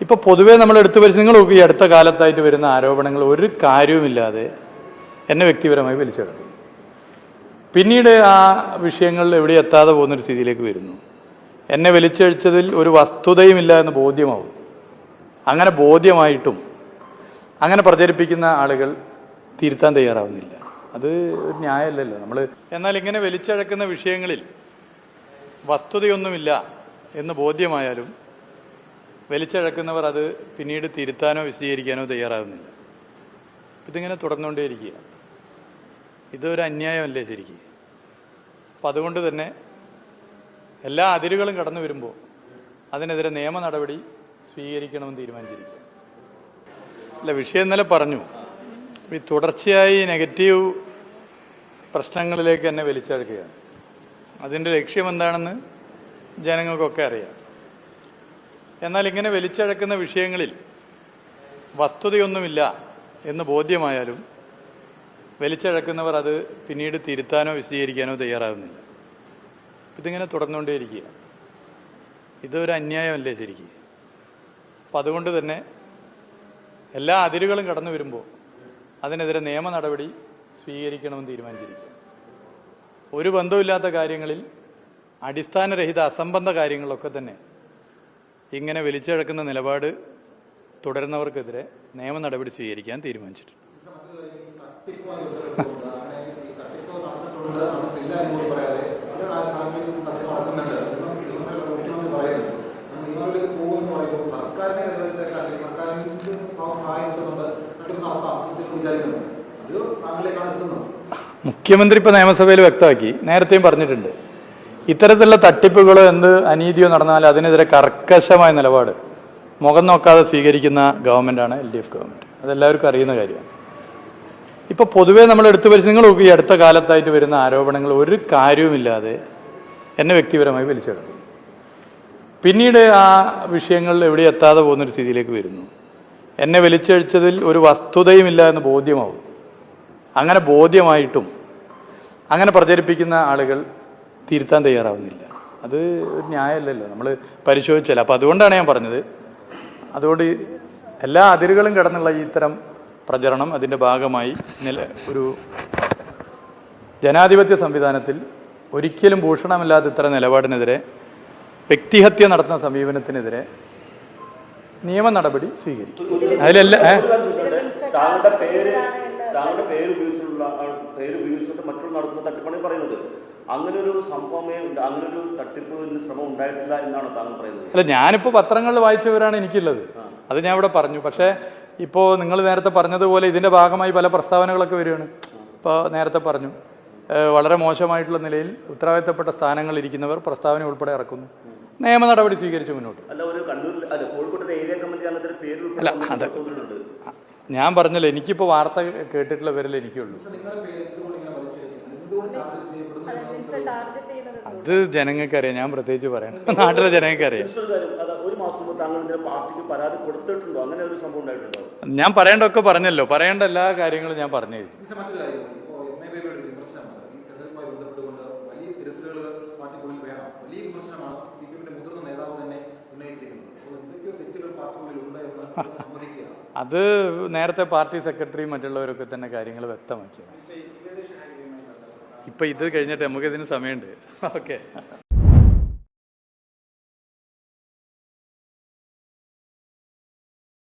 ഇപ്പോൾ പൊതുവേ നമ്മൾ എടുത്തു പരിശോധിച്ച് നിങ്ങൾ ഈ അടുത്ത കാലത്തായിട്ട് വരുന്ന ആരോപണങ്ങൾ ഒരു കാര്യവുമില്ലാതെ എന്നെ വ്യക്തിപരമായി വലിച്ചെടുക്കും പിന്നീട് ആ വിഷയങ്ങളിൽ എവിടെ എത്താതെ പോകുന്നൊരു സ്ഥിതിയിലേക്ക് വരുന്നു. എന്നെ വലിച്ചഴിച്ചതിൽ ഒരു വസ്തുതയുമില്ല എന്ന് ബോധ്യമാവും. അങ്ങനെ ബോധ്യമായിട്ടും അങ്ങനെ പ്രചരിപ്പിക്കുന്ന ആളുകൾ തിരുത്താൻ തയ്യാറാവുന്നില്ല. അത് ഒരു ന്യായമല്ലല്ലോ. നമ്മൾ എന്നാൽ ഇങ്ങനെ വലിച്ചഴക്കുന്ന വിഷയങ്ങളിൽ വസ്തുതയൊന്നുമില്ല എന്ന് ബോധ്യമായാലും വലിച്ചഴക്കുന്നവർ അത് പിന്നീട് തിരുത്താനോ വിശദീകരിക്കാനോ തയ്യാറാകുന്നില്ല. ഇതിങ്ങനെ തുടർന്നുകൊണ്ടേയിരിക്കുക. ഇതൊരു അന്യായമല്ലേ ശരിക്കും? അപ്പം അതുകൊണ്ട് തന്നെ എല്ലാ അതിരുകളും കടന്നു വരുമ്പോൾ അതിനെതിരെ നിയമ നടപടി സ്വീകരിക്കണമെന്ന് തീരുമാനിച്ചിരിക്കുക. അല്ല വിഷയം ഇന്നലെ പറഞ്ഞു. ഈ തുടർച്ചയായി നെഗറ്റീവ് പ്രശ്നങ്ങളിലേക്ക് തന്നെ വലിച്ചഴക്കുകയാണ്. അതിന്റെ ലക്ഷ്യം എന്താണെന്ന് ജനങ്ങൾക്കൊക്കെ അറിയാം. എന്നാൽ ഇങ്ങനെ വലിച്ചഴക്കുന്ന വിഷയങ്ങളിൽ വസ്തുതയൊന്നുമില്ല എന്ന് ബോധ്യമായാലും വലിച്ചഴക്കുന്നവർ അത് പിന്നീട് തിരുത്താനോ വിശദീകരിക്കാനോ തയ്യാറാകുന്നില്ല. ഇതിങ്ങനെ തുടർന്നുകൊണ്ടേയിരിക്കുക. ഇതൊരു അന്യായമല്ലേ ശരിക്കും? അപ്പം അതുകൊണ്ട് തന്നെ എല്ലാ അതിരുകളും കടന്നു വരുമ്പോൾ അതിനെതിരെ നിയമ നടപടി സ്വീകരിക്കണമെന്ന് തീരുമാനിച്ചിരിക്കുക. ഒരു ബന്ധമില്ലാത്ത കാര്യങ്ങളിൽ അടിസ്ഥാനരഹിത അസംബന്ധ കാര്യങ്ങളൊക്കെ തന്നെ ഇങ്ങനെ വലിച്ചിഴക്കുന്ന നിലപാട് തുടരുന്നവർക്കെതിരെ നിയമ നടപടി സ്വീകരിക്കാൻ തീരുമാനിച്ചിട്ടുണ്ട്. മുഖ്യമന്ത്രി ഇപ്പോൾ നിയമസഭയിൽ വ്യക്തമാക്കി നേരത്തെയും പറഞ്ഞിട്ടുണ്ട്. ഇത്തരത്തിലുള്ള തട്ടിപ്പുകളോ എന്ത് അനീതിയോ നടന്നാൽ അതിനെതിരെ കർക്കശമായ നിലപാട് മുഖം നോക്കാതെ സ്വീകരിക്കുന്ന ഗവൺമെന്റാണ് എൽ ഡി എഫ് ഗവൺമെന്റ് അതെല്ലാവർക്കും അറിയുന്ന കാര്യമാണ്. ഇപ്പോൾ പൊതുവേ നമ്മൾ എടുത്തു പരിശോധിച്ച് നിങ്ങൾ ഈ അടുത്ത കാലത്തായിട്ട് വരുന്ന ആരോപണങ്ങൾ ഒരു കാര്യവുമില്ലാതെ എന്നെ വ്യക്തിപരമായി വലിച്ചെടുക്കും പിന്നീട് ആ വിഷയങ്ങൾ എവിടെ എത്താതെ പോകുന്നൊരു സ്ഥിതിയിലേക്ക് വരുന്നു. എന്നെ വലിച്ചഴിച്ചതിൽ ഒരു വസ്തുതയുമില്ല എന്ന് ബോധ്യമാവും അങ്ങനെ ബോധ്യമായിട്ടും അങ്ങനെ പ്രചരിപ്പിക്കുന്ന ആളുകൾ തിരുത്താൻ തയ്യാറാവുന്നില്ല. അത് ഒരു ന്യായമല്ലല്ലോ. നമ്മൾ പരിശോധിച്ചല്ല? അപ്പോൾ അതുകൊണ്ടാണ് ഞാൻ പറഞ്ഞത്. അതുകൊണ്ട് എല്ലാ അതിരുകളും കടന്നുള്ള ഈ ഇത്തരം പ്രചരണം അതിന്റെ ഭാഗമായി നില ഒരു ജനാധിപത്യ സംവിധാനത്തിൽ ഒരിക്കലും ഭൂഷണമില്ലാത്ത ഇത്തരം നിലപാടിനെതിരെ വ്യക്തിഹത്യ നടത്തുന്ന സമീപനത്തിനെതിരെ നിയമ നടപടി സ്വീകരിക്കും. അതിലെല്ലാം താങ്കളുടെ പേര് താങ്കളുടെ പേര് ഉപയോഗിച്ചുള്ള പേര് ഉപയോഗിച്ചിട്ട് മറ്റുള്ള നടത്തുന്ന തട്ടിപ്പാണ് പറയുന്നത്. അങ്ങനെ ഒരു സംഭവമേ ഉണ്ട് അങ്ങനെ ഒരു തട്ടിപ്പിന് ശ്രമം ഉണ്ടായിട്ടില്ല എന്നാണ് താങ്കൾ പറയുന്നത്. അല്ല ഞാനിപ്പോൾ പത്രങ്ങളിൽ വായിച്ചവരാണ് എനിക്കുള്ളത്. അത് ഞാൻ ഇവിടെ പറഞ്ഞു. പക്ഷേ ഇപ്പോൾ നിങ്ങൾ നേരത്തെ പറഞ്ഞതുപോലെ ഇതിന്റെ ഭാഗമായി പല പ്രസ്താവനകളൊക്കെ വരികയാണ്. ഇപ്പോൾ നേരത്തെ പറഞ്ഞു. വളരെ മോശമായിട്ടുള്ള നിലയിൽ ഉത്തരവാദിത്തപ്പെട്ട സ്ഥാനങ്ങളിൽ ഇരിക്കുന്നവർ പ്രസ്താവന ഉൾപ്പെടെ ഇറക്കുന്നു. നിയമ നടപടി സ്വീകരിച്ചു മുന്നോട്ട്. അല്ല ഒരു കണ്ണൂരിൽ അല്ല കോഴിക്കോട്ടെ ഏരിയ കമ്മിറ്റി പേര് അല്ല, അത് ഞാൻ പറഞ്ഞല്ലോ എനിക്കിപ്പോൾ വാർത്ത കേട്ടിട്ടുള്ള പേരിൽ എനിക്കുള്ളൂ. നിങ്ങളുടെ ജനങ്ങൾക്ക് അത് ജനങ്ങൾക്കറിയാം ഞാൻ പ്രത്യേകിച്ച് പറയണം നാട്ടിലെ ജനങ്ങൾക്കറിയാം. അറിയാം കാര്യം അത് ഒരു മാസം മുമ്പ് താങ്കൾ പാർട്ടിക്ക് പരാതി കൊടുത്തിട്ടുണ്ടോ? അങ്ങനെ ഒരു സംഭവം ഉണ്ടായിട്ടുണ്ടോ? ഞാൻ പറയേണ്ടൊക്കെ പറഞ്ഞല്ലോ. പറയേണ്ട എല്ലാ കാര്യങ്ങളും ഞാൻ പറഞ്ഞു അത് നേരത്തെ പാർട്ടി സെക്രട്ടറി മറ്റുള്ളവരൊക്കെ തന്നെ കാര്യങ്ങൾ വ്യക്തമാക്കി. ഇപ്പൊ ഇത് കഴിഞ്ഞിട്ട് നമുക്കിതിന് സമയമുണ്ട്. ഓക്കെ